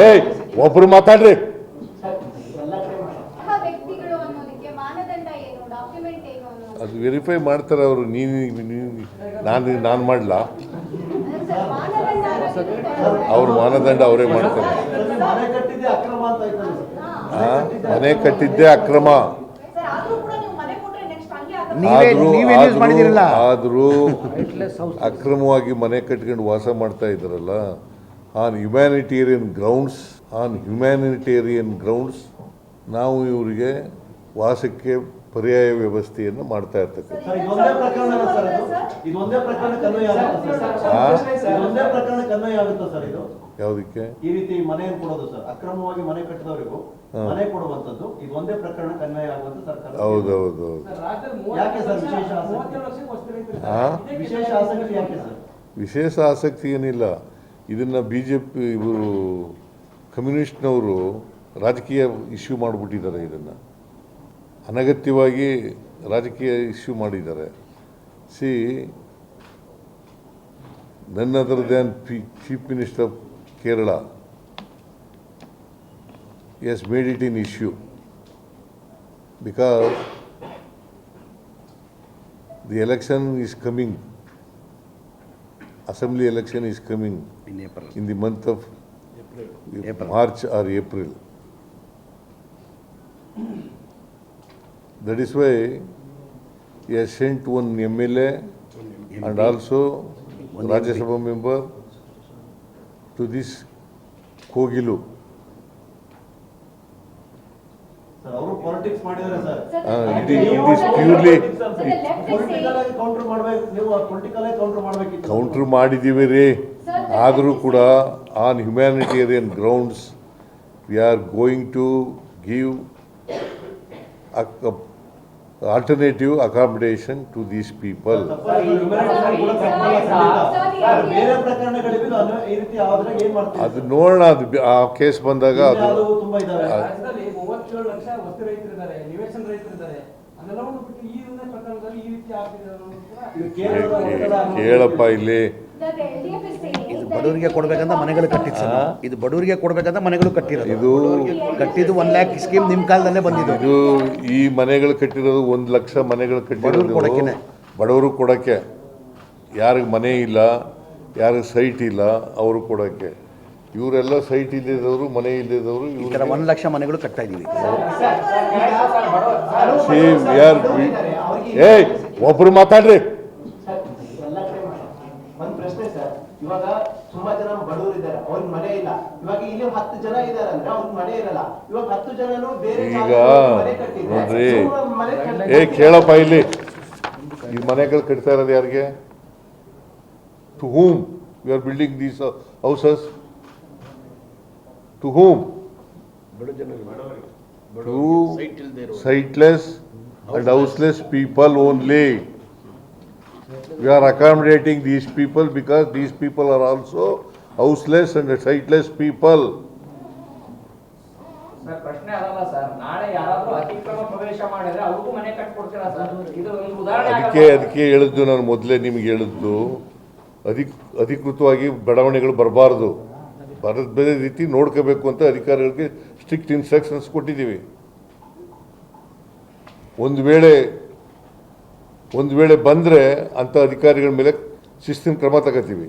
ಏಯ್ ಒಬ್ರು ಮಾತಾಡ್ರಿ. ಅದು ವೆರಿಫೈ ಮಾಡ್ತಾರೆ ಅವರು ನೀನು ನೀನು ನಾನು ನಾನು ಮಾಡಲ. ಅವ್ರ ಮಾನದಂಡ ಅವರೇ ಮಾಡ್ತಾರೆ. ಮನೆ ಕಟ್ಟಿದ್ದೆ ಅಕ್ರಮ ಅಂತ ಆಯ್ತಲ್ಲ ಸರ್ ಆ? ಮನೆ ಕಟ್ಟಿದ್ದೇ ಅಕ್ರಮ ಸರ್ ಆದ್ರೂ ಕೂಡ ನೀವು ಮನೆ ಕೊಟ್ರೆ ನೆಕ್ಸ್ಟ್ ಹಂಗೆ ಆಗತ್ತೆ. ನೀವೇ ಆದ್ರೂ ನೀವೇ ನ್ಯೂಸ್ ಮಾಡಿದಿರಲ್ಲ ಆದರೂ ಅಕ್ರಮವಾಗಿ ಮನೆ ಕಟ್ಕೊಂಡು ವಾಸ ಮಾಡ್ತಾ ಇದ್ದಾರಲ್ಲ on humanitarian grounds on humanitarian grounds ನಾವು ಇವರಿಗೆ ವಾಸಕ್ಕೆ ಪರ್ಯಾಯ ವ್ಯವಸ್ಥೆಯನ್ನು ಮಾಡ್ತಾ ಇರ್ತಕ್ಕಂಥ ಇದು ಇದು ಯಾವುದಕ್ಕೆ? ಈ ರೀತಿ ಮನೆಯನ್ನು ಕೊಡೋದು ಸರ್. ಅಕ್ರಮವಾಗಿ ಮನೆ ಕಟ್ಟಿದವರಿಗೂ ಮನೆ ಕೊಡುವಂತದ್ದು ಒಂದೇ ಪ್ರಕರಣ ಕನ್ವಯ ಆಗುವಂತ ಸರ್ಕಾರ ಹೌದೌದು ಯಾಕೆ ಸರ್ ವಿಶೇಷ ಆಸಕ್ತಿ? ವಿಶೇಷ ಆಸಕ್ತಿ ಯಾಕೆ ಸರ್? ವಿಶೇಷ ಆಸಕ್ತಿ ಏನಿಲ್ಲ. ಇದನ್ನು ಬಿ ಜೆ ಪಿ ಇವರು ಕಮ್ಯುನಿಸ್ಟ್ನವರು ರಾಜಕೀಯ ಇಶ್ಯೂ ಮಾಡಿಬಿಟ್ಟಿದ್ದಾರೆ ಇದನ್ನು. ಅನಗತ್ಯವಾಗಿ ರಾಜಕೀಯ ಇಶ್ಯೂ ಮಾಡಿದ್ದಾರೆ. ಸಿ ನನ್ನ ಅದರ then P chief minister Kerala has made it an issue because the election is coming, assembly election is coming in, April. in the month of April. March or April. That is why he has sent one MLA and also Rajya Sabha member to this Kogilu. Counter ಮಾಡಿದೀವಿ counter ಮಾಡಿದ್ದೀವಿ ರೀ. ಆದರೂ ಕೂಡ on humanitarian grounds we are going to give alternative accommodation to these people ಅದು ನೋಡೋಣ ಅದು ಆ case ಬಂದಾಗ ಅದು ತುಂಬಾ ಕೇಳಪ್ಪ ಇಲ್ಲಿ. ಇದು ಬಡವರಿಗೆ ಕೊಡ್ಬೇಕಂತ ಮನೆಗಳು ಕಟ್ಟಿದ್ದು ಇದು ಬಡವರಿಗೆ ಕೊಡ್ಬೇಕಂತ ಮನೆಗಳು ಕಟ್ಟಿರೋದು ಇದು ಕಟ್ಟಿದ್ದು ಒನ್ ಲ್ಯಾಕ್ ಸ್ಕೀಮ್ ನಿಮ್ಮ ಕಾಲದಲ್ಲೇ ಬಂದಿದ್ದು ಇದು ಈ ಮನೆಗಳು ಕಟ್ಟಿರೋದು ಒಂದ್ ಲಕ್ಷ ಮನೆಗಳು ಬಡವ್ರು ಕಟ್ಟಿರೋದು ಕೊಡಕ್ಕೆ ಬಡವರು ಕೊಡಕ್ಕೆ ಯಾರಿಗೆ ಮನೆ ಇಲ್ಲ ಯಾರಿಗೆ ಸೈಟ್ ಇಲ್ಲ ಅವರು ಕೊಡಕ್ಕೆ ಇವರೆಲ್ಲ ಸೈಟ್ ಇಲ್ಲದವರು ಮನೆ ಇಲ್ಲದವರು ಈ ಥರ ಒಂದು ಲಕ್ಷ ಮನೆಗಳು ಕಟ್ತಾ ಇದೀವಿ ಏಯ್ ಒಬ್ರು ಮಾತಾಡ್ರಿ ಎಲ್ಲ ಕಡೆ ಮಾಡಿ. ಒಂದ್ ಪ್ರಶ್ನೆ ಸರ್ ಇವಾಗ ತುಂಬಾ ಜನ ಬಡವರು ಇದ್ದಾರೆ. ಅವ್ರಿಗೆ ಮನೆ ಇಲ್ಲ. ಇವಾಗ ಇಲ್ಲಿ ಹತ್ತು ಜನ ಇದ್ದಾರೆ ಅಂದ್ರೆ ಅವ್ರಿಗೆ ಮನೆ ಇರಲ್ಲ. ಇವಾಗ ಹತ್ತು ಜನನು ಬೇರೆ ಈಗ ನೋಡ್ರಿ. ಏ ಕೇಳಪ್ಪ ಇಲ್ಲಿ. ಈ ಮನೆಗಳು ಕಟ್ತಾ ಇರೋದು ಯಾರಿಗೆ? To whom you are building these houses to whom to sightless and houseless people only we are accommodating these people because these people are also houseless and sightless people. Sir ಪ್ರಶ್ನೆ ಅದಲ್ಲ ಸರ್. ನಾಳೆ ಯಾರಾದ್ರೂ ಅತಿಕ್ರಮ ಪ್ರವೇಶ ಮಾಡಿದ್ರೆ ಅವ್ರಿಗೂ ಮನೆ ಕಟ್ಕೊಡ್ತೀರಾ sir? ಇದು ಒಂದು ಉದಾಹರಣೆ ಅದಕ್ಕೆ ಆಗಲ್ಲ? ಅದಕ್ಕೆ ಹೇಳಿದ್ದು ನಾನು ಮೊದಲೇ ನಿಮ್ಗೆ ಹೇಳಿದ್ದು. ಅಧಿಕ್ ಅಧಿಕೃತವಾಗಿ ಬೆಳವಣಿಗೆಗಳು ಬರಬಾರ್ದು. ಬರದ ಬೇರೆ ರೀತಿ ನೋಡ್ಕೋಬೇಕು ಅಂತ ಅಧಿಕಾರಿಗಳಿಗೆ ಸ್ಟ್ರಿಕ್ಟ್ ಇನ್ಸ್ಟ್ರಕ್ಷನ್ಸ್ ಕೊಟ್ಟಿದ್ದೀವಿ. ಒಂದು ವೇಳೆ ಒಂದು ವೇಳೆ ಬಂದರೆ ಅಂಥ ಅಧಿಕಾರಿಗಳ ಮೇಲೆ ಶಿಸ್ತಿನ ಕ್ರಮ ತಗೋತೀವಿ.